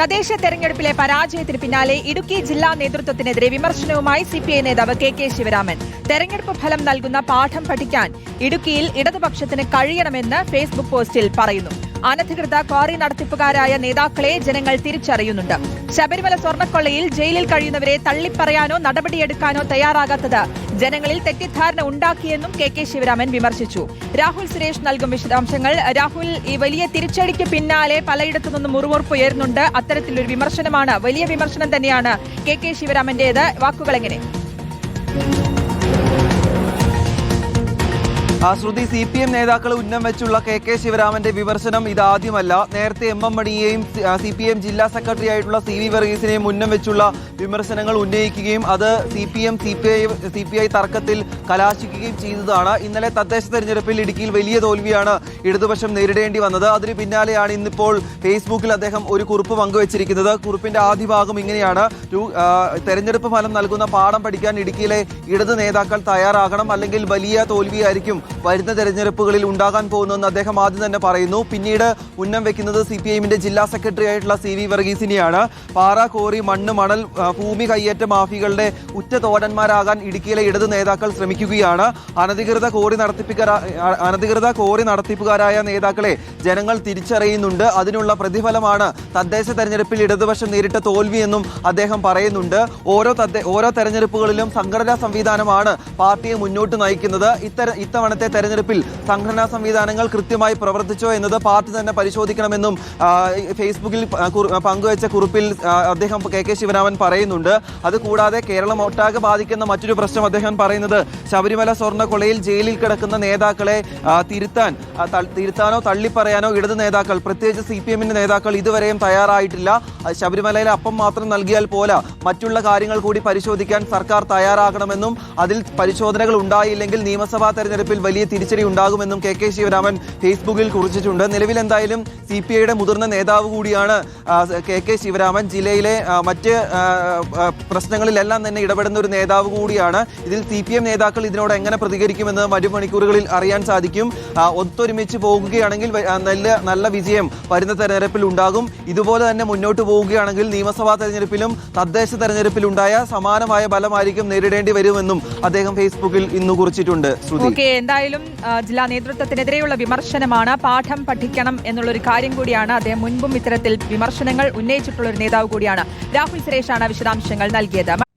തദ്ദേശ തെരഞ്ഞെടുപ്പിലെ പരാജയത്തിന് പിന്നാലെ ഇടുക്കി ജില്ലാ നേതൃത്വത്തിനെതിരെ വിമർശനവുമായി സിപിഐ നേതാവ് കെ കെ ശിവരാമൻ. തെരഞ്ഞെടുപ്പ് ഫലം നൽകുന്ന പാഠം പഠിക്കാൻ ഇടുക്കിയിൽ ഇടതുപക്ഷത്തിന് കഴിയണമെന്ന് ഫേസ്ബുക്ക് പോസ്റ്റിൽ പറയുന്നു. അനധികൃത ക്വാറി നടത്തിപ്പുകാരായ നേതാക്കളെ ജനങ്ങൾ തിരിച്ചറിയുന്നുണ്ട്. ശബരിമല സ്വർണക്കൊള്ളയിൽ ജയിലിൽ കഴിയുന്നവരെ തള്ളിപ്പറയാനോ നടപടിയെടുക്കാനോ തയ്യാറാകാത്തത് ജനങ്ങളിൽ തെറ്റിദ്ധാരണ ഉണ്ടാക്കിയെന്നും കെ കെ ശിവരാമൻ വിമർശിച്ചു. രാഹുൽ സുരേഷ് നൽകും വിശദാംശങ്ങൾ. രാഹുൽ ഈ വലിയ തിരിച്ചടിക്ക് പിന്നാലെ പലയിടത്തു നിന്നും മുറുമുറുപ്പ് ഉയരുന്നുണ്ട്. അത്തരത്തിലൊരു വിമർശനമാണ് വലിയ വിമർശനം തന്നെയാണ് കെ കെ ശിവരാമന്റേത്. വാക്കുകൾ ശ്രുതി സി പി എം നേതാക്കൾ ഉന്നം വെച്ചുള്ള കെ കെ ശിവരാമന്റെ വിമർശനം ഇതാദ്യമല്ല. നേരത്തെ എം എം മണിയെയും സി പി എം ജില്ലാ സെക്രട്ടറി ആയിട്ടുള്ള സി വി വർഗീസിനെയും ഉന്നം വെച്ചുള്ള വിമർശനങ്ങൾ ഉന്നയിക്കുകയും അത് C P M C P I C P I തർക്കത്തിൽ കലാശിക്കുകയും ചെയ്തതാണ്. ഇന്നലെ തദ്ദേശ തെരഞ്ഞെടുപ്പിൽ ഇടുക്കിയിൽ വലിയ തോൽവിയാണ് ഇടതുപക്ഷം നേരിടേണ്ടി വന്നത്. അതിന് പിന്നാലെയാണ് ഇന്നിപ്പോൾ ഫേസ്ബുക്കിൽ അദ്ദേഹം ഒരു കുറിപ്പ് പങ്കുവച്ചിരിക്കുന്നത്. കുറിപ്പിന്റെ ആദ്യ ഭാഗം ഇങ്ങനെയാണ്. തെരഞ്ഞെടുപ്പ് ഫലം നൽകുന്ന പാഠം പഠിക്കാൻ ഇടുക്കിയിലെ ഇടത് നേതാക്കൾ തയ്യാറാകണം. അല്ലെങ്കിൽ വലിയ തോൽവിയായിരിക്കും വരുന്ന തെരഞ്ഞെടുപ്പുകളിൽ ഉണ്ടാകാൻ പോകുന്നതെന്ന് അദ്ദേഹം ആദ്യം തന്നെ പറയുന്നു. പിന്നീട് ഉന്നം വെക്കുന്നത് സി പി ഐഎമ്മിന്റെ ജില്ലാ സെക്രട്ടറി ആയിട്ടുള്ള സി വി വർഗീസിനെയാണ്. പാറ കോറി മണ്ണ് മണൽ ഭൂമി കയ്യേറ്റ മാഫികളുടെ ഉറ്റ തോടന്മാരാകാൻ ഇടുക്കിയിലെ ഇടത് നേതാക്കൾ ശ്രമിക്കുകയാണ്. അനധികൃത കോറി നടത്തിപ്പിക്കാ അനധികൃത കോറി നടത്തിപ്പുകാരായ നേതാക്കളെ ജനങ്ങൾ തിരിച്ചറിയുന്നുണ്ട്. അതിനുള്ള പ്രതിഫലമാണ് തദ്ദേശ തെരഞ്ഞെടുപ്പിൽ ഇടതുപക്ഷം നേരിട്ട തോൽവിയെന്നും അദ്ദേഹം പറയുന്നുണ്ട്. ഓരോ ഓരോ തെരഞ്ഞെടുപ്പുകളിലും സംഘടനാ സംവിധാനമാണ് പാർട്ടിയെ മുന്നോട്ട് നയിക്കുന്നത്. ഇത്തര ഇത്തവണത്തെ തെരഞ്ഞെടുപ്പിൽ സംഘടനാ സംവിധാനങ്ങൾ കൃത്യമായി പ്രവർത്തിച്ചോ എന്നത് പാർട്ടി തന്നെ പരിശോധിക്കണമെന്നും ഫേസ്ബുക്കിൽ പങ്കുവച്ച കുറിപ്പിൽ അദ്ദേഹം കെ കെ ശിവരാമൻ പറയുന്നുണ്ട്. അതുകൂടാതെ കേരളം ഒട്ടാകെ ബാധിക്കുന്ന മറ്റൊരു പ്രശ്നം അദ്ദേഹം പറയുന്നത് ശബരിമല സ്വർണ കൊളയിൽ ജയിലിൽ കിടക്കുന്ന നേതാക്കളെ തിരുത്താൻ തിരുത്താനോ തള്ളിപ്പറയാനോ ഇടത് നേതാക്കൾ പ്രത്യേകിച്ച് സി പി എമ്മിന്റെ നേതാക്കൾ ഇതുവരെയും തയ്യാറായിട്ടില്ല. ശബരിമലയിലെ അപ്പം മാത്രം നൽകിയാൽ പോല മറ്റുള്ള കാര്യങ്ങൾ കൂടി പരിശോധിക്കാൻ സർക്കാർ തയ്യാറാകണമെന്നും അതിൽ പരിശോധനകൾ ഉണ്ടായില്ലെങ്കിൽ നിയമസഭാ തെരഞ്ഞെടുപ്പിൽ വലിയ തിരിച്ചടി ഉണ്ടാകുമെന്നും കെ കെ ശിവരാമൻ ഫേസ്ബുക്കിൽ കുറിച്ചിട്ടുണ്ട്. നിലവിൽ എന്തായാലും സി പി ഐയുടെ മുതിർന്ന നേതാവ് കൂടിയാണ് കെ കെ ശിവരാമൻ. ജില്ലയിലെ മറ്റ് പ്രശ്നങ്ങളിലെല്ലാം തന്നെ ഇടപെടുന്ന ഒരു നേതാവ് കൂടിയാണ്. ഇതിൽ സി പി എം നേതാക്കൾ ഇതിനോട് എങ്ങനെ പ്രതികരിക്കുമെന്ന് വരും മണിക്കൂറുകളിൽ അറിയാൻ സാധിക്കും. ഒത്തൊരുമിച്ച് പോകുകയാണെങ്കിൽ നല്ല നല്ല വിജയം വരുന്ന തെരഞ്ഞെടുപ്പിൽ ഉണ്ടാകും. ഇതുപോലെ തന്നെ മുന്നോട്ട് പോവുകയാണെങ്കിൽ നിയമസഭാ തെരഞ്ഞെടുപ്പിലും തദ്ദേശ തെരഞ്ഞെടുപ്പിലുണ്ടായ സമാനമായ ബലമായിരിക്കും നേരിടേണ്ടി വരുമെന്നും അദ്ദേഹം ഫേസ്ബുക്കിൽ ഇന്ന് കുറിച്ചിട്ടുണ്ട്. ശ്രുതി. എന്തായാലും ജില്ലാ നേതൃത്വത്തിനെതിരെയുള്ള വിമർശനമാണ് പാഠം പഠിക്കണം എന്നുള്ളൊരു കാര്യം കൂടിയാണ് അദ്ദേഹം മുൻപും ഇത്തരത്തിൽ വിമർശനങ്ങൾ ഉന്നയിച്ചിട്ടുള്ള ഒരു നേതാവ് കൂടിയാണ്. രാഹുൽ സുരേഷാണ് വിശദാംശങ്ങൾ നൽകിയത്.